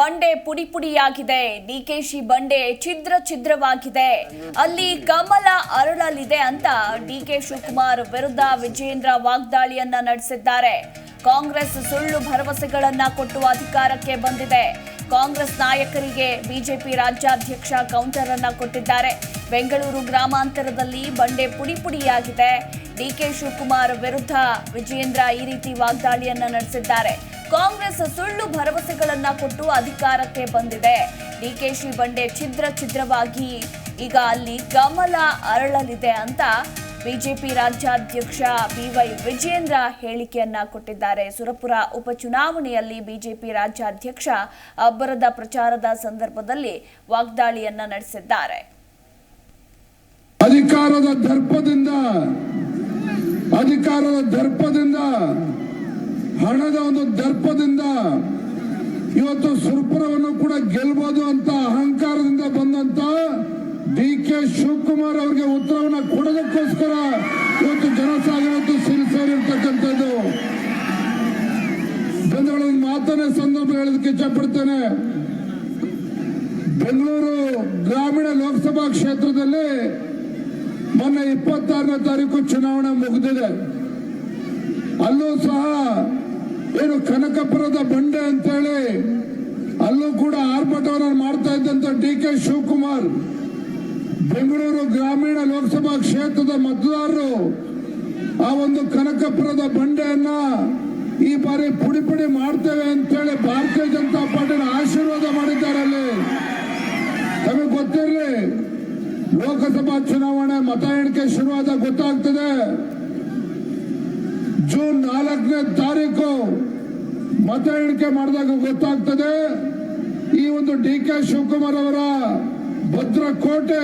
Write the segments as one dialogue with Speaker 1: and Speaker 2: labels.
Speaker 1: ಬಂಡೆ ಪುಡಿ ಪುಡಿಯಾಗಿದೆ. ಡಿಕೆಶಿ ಬಂಡೆ ಛಿದ್ರ ಛಿದ್ರವಾಗಿದೆ. ಅಲ್ಲಿ ಕಮಲ ಅರಳಲಿದೆ ಅಂತ ಡಿಕೆ ಶಿವಕುಮಾರ್ ವಿರುದ್ಧ ವಿಜೇಂದ್ರ ವಾಗ್ದಾಳಿಯನ್ನ ನಡೆಸಿದ್ದಾರೆ. ಕಾಂಗ್ರೆಸ್ ಸುಳ್ಳು ಭರವಸೆಗಳನ್ನ ಕೊಟ್ಟು ಅಧಿಕಾರಕ್ಕೆ ಬಂದಿದೆ. ಕಾಂಗ್ರೆಸ್ ನಾಯಕರಿಗೆ ಬಿಜೆಪಿ ರಾಜ್ಯಾಧ್ಯಕ್ಷ ಕೌಂಟರ್ ಅನ್ನ ಕೊಟ್ಟಿದ್ದಾರೆ. ಬೆಂಗಳೂರು ಗ್ರಾಮಾಂತರದಲ್ಲಿ ಬಂಡೆ ಪುಡಿ ಪುಡಿಯಾಗಿದೆ. ಡಿಕೆ ಶಿವಕುಮಾರ್ ವಿರುದ್ಧ ವಿಜೇಂದ್ರ ಈ ರೀತಿ ವಾಗ್ದಾಳಿಯನ್ನ ನಡೆಸಿದ್ದಾರೆ. ಕಾಂಗ್ರೆಸ್ ಸುಳ್ಳು ಭರವಸೆಗಳನ್ನ ಕೊಟ್ಟು ಅಧಿಕಾರಕ್ಕೆ ಬಂದಿದೆ. ಡಿಕೆಶಿ ಬಂಡೆ ಛಿದ್ರ ಛಿದ್ರವಾಗಿ ಈಗ ಅಲ್ಲಿ ಗಮಲ ಅರಳಲಿದೆ ಅಂತ ಬಿಜೆಪಿ ರಾಜ್ಯಾಧ್ಯಕ್ಷ ಬಿವೈ ವಿಜೇಂದ್ರ ಹೇಳಿಕೆಯನ್ನ ಕೊಟ್ಟಿದ್ದಾರೆ. ಸುರಪುರ ಉಪಚುನಾವಣೆಯಲ್ಲಿ ಬಿಜೆಪಿ ರಾಜ್ಯಾಧ್ಯಕ್ಷ ಅಬ್ಬರದ ಪ್ರಚಾರದ ಸಂದರ್ಭದಲ್ಲಿ ವಾಗ್ದಾಳಿಯನ್ನ ನಡೆಸಿದ್ದಾರೆ.
Speaker 2: ಅಧಿಕಾರದ ದರ್ಪದಿಂದ ಅಧಿಕಾರದ ದರ್ಪದಿಂದ ಹಣದ ಒಂದು ದರ್ಪದಿಂದ ಇವತ್ತು ಸುರ್ಪುರವನ್ನು ಕೂಡ ಗೆಲ್ಬಹುದು ಅಂತ ಅಹಂಕಾರದಿಂದ ಬಂದಂತ ಡಿ ಕೆ ಶಿವಕುಮಾರ್ ಅವರಿಗೆ ಉತ್ತರವನ್ನು ಕೊಡೋದಕ್ಕೋಸ್ಕರ ಇವತ್ತು ಜನಸಾಗರ ಸಿರಿ ಸಿಲ್ ಸೇರಿರ್ತಕ್ಕಂಥದ್ದು. ಬಂಧುಗಳ ಮಾತನೇ ಸಂದರ್ಭ ಹೇಳೋದಕ್ಕೆ ಇಷ್ಟಪಡ್ತೇನೆ ಬೆಂಗಳೂರು ಗ್ರಾಮೀಣ ಲೋಕಸಭಾ ಕ್ಷೇತ್ರದಲ್ಲಿ ಮೊನ್ನೆ ಇಪ್ಪತ್ತಾರನೇ ತಾರೀಕು ಚುನಾವಣೆ ಮುಗಿದಿದೆ. ಅಲ್ಲೂ ಸಹ ಏನು ಕನಕಪುರದ ಬಂಡೆ ಅಂತೇಳಿ, ಅಲ್ಲೂ ಕೂಡ ಆರ್ಭಟವನ್ನು ಮಾಡ್ತಾ ಇದ್ದಂತ ಡಿ ಕೆ ಶಿವಕುಮಾರ್, ಬೆಂಗಳೂರು ಗ್ರಾಮೀಣ ಲೋಕಸಭಾ ಕ್ಷೇತ್ರದ ಮತದಾರರು, ಆ ಒಂದು ಕನಕಪುರದ ಬಂಡೆಯನ್ನ ಈ ಬಾರಿ ಪುಡಿ ಪುಡಿ ಮಾಡ್ತೇವೆ ಅಂತೇಳಿ ಭಾರತೀಯ ಜನತಾ ಪಾರ್ಟಿನ ಆಶೀರ್ವಾದ ಮಾಡಿದ್ದಾರೆ ಅಲ್ಲಿ. ನಮಗೆ ಗೊತ್ತಿರಲಿ, ಲೋಕಸಭಾ ಚುನಾವಣೆ ಮತ ಎಣಿಕೆ ಶುರುವಾದ ಗೊತ್ತಾಗ್ತದೆ. ಜೂನ್ ನಾಲ್ಕನೇ ತಾರೀಕು ಮತ ಎಣಿಕೆ ಮಾಡಿದಾಗ ಗೊತ್ತಾಗ್ತದೆ, ಈ ಒಂದು ಡಿ ಕೆ ಶಿವಕುಮಾರ್ ಅವರ ಭದ್ರಕೋಟೆ,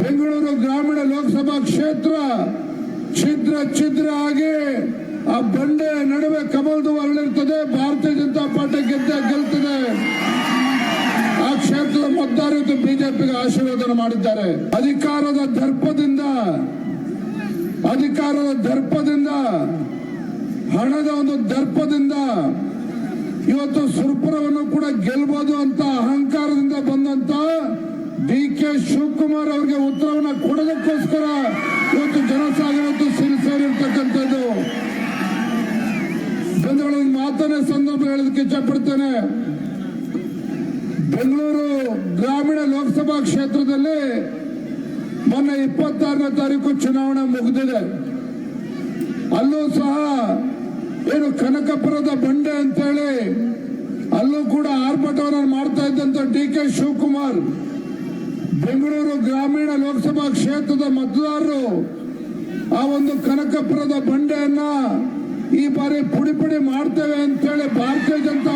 Speaker 2: ಬೆಂಗಳೂರು ಗ್ರಾಮೀಣ ಲೋಕಸಭಾ ಕ್ಷೇತ್ರ ಛಿದ್ರ ಛಿದ್ರ ಆಗಿ ಆ ಬಂಡೆ ನಡುವೆ ಕಮಲದ ಅರಳಿರ್ತದೆ, ಭಾರತೀಯ ಜನತಾ ಪಾರ್ಟಿ ಗೆದ್ದ ಗೆಲ್ತದೆ. ಆ ಕ್ಷೇತ್ರದ ಮತದಾರರು ಬಿಜೆಪಿಗೆ ಆಶೀರ್ವಾದ ಮಾಡಿದ್ದಾರೆ. ಅಧಿಕಾರದ ದರ್ಪದಿಂದ ಅಧಿಕಾರದ ದರ್ಪದಿಂದ ಹಣದ ಒಂದು ದರ್ಪದಿಂದ ಇವತ್ತು ಸುರ್ಪುರವನ್ನು ಕೂಡ ಗೆಲ್ಬಹುದು ಅಂತ ಅಹಂಕಾರದಿಂದ ಬಂದಂತ ಡಿ ಕೆ ಶಿವಕುಮಾರ್ ಅವರಿಗೆ ಉತ್ತರವನ್ನು ಕೊಡೋದಕ್ಕೋಸ್ಕರ ಇವತ್ತು ಜನಸಾಗರ ಸಿಲ್ ಸೇರಿರ್ತಕ್ಕಂಥದ್ದು ಬಂಧುಗಳ ಮಾತನೇ ಸಂದರ್ಭ ಹೇಳೋದಕ್ಕೆ ಇಚ್ಛಪಡ್ತೇನೆ. ಬೆಂಗಳೂರು ಗ್ರಾಮೀಣ ಲೋಕಸಭಾ ಕ್ಷೇತ್ರದಲ್ಲಿ ಮೊನ್ನೆ ಇಪ್ಪತ್ತಾರನೇ ತಾರೀಕು ಚುನಾವಣೆ ಮುಗಿದಿದೆ. ಅಲ್ಲೂ ಸಹ ಏನು ಕನಕಪುರದ ಬಂಡೆ ಅಂತೇಳಿ ಅಲ್ಲೂ ಕೂಡ ಆರ್ಭಟವನ್ನು ಮಾಡ್ತಾ ಇದ್ದಂತ ಡಿ ಕೆ ಶಿವಕುಮಾರ್. ಬೆಂಗಳೂರು ಗ್ರಾಮೀಣ ಲೋಕಸಭಾ ಕ್ಷೇತ್ರದ ಮತದಾರರು ಆ ಒಂದು ಕನಕಪುರದ ಬಂಡೆಯನ್ನ ಈ ಬಾರಿ ಪುಡಿ ಪುಡಿ ಮಾಡ್ತೇವೆ ಅಂತೇಳಿ ಭಾರತೀಯ ಜನತಾ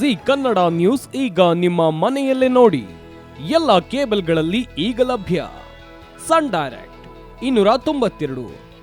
Speaker 3: ಜಿ ಕನ್ನಡ ನ್ಯೂಸ್ ಈಗ ನಿಮ್ಮ ಮನೆಯಲ್ಲೇ ನೋಡಿ. ಎಲ್ಲ ಕೇಬಲ್ಗಳಲ್ಲಿ ಈಗ ಲಭ್ಯ. ಸನ್ ಡೈರೆಕ್ಟ್, ಇನ್ನೂರ ತೊಂಬತ್ತೆರಡು.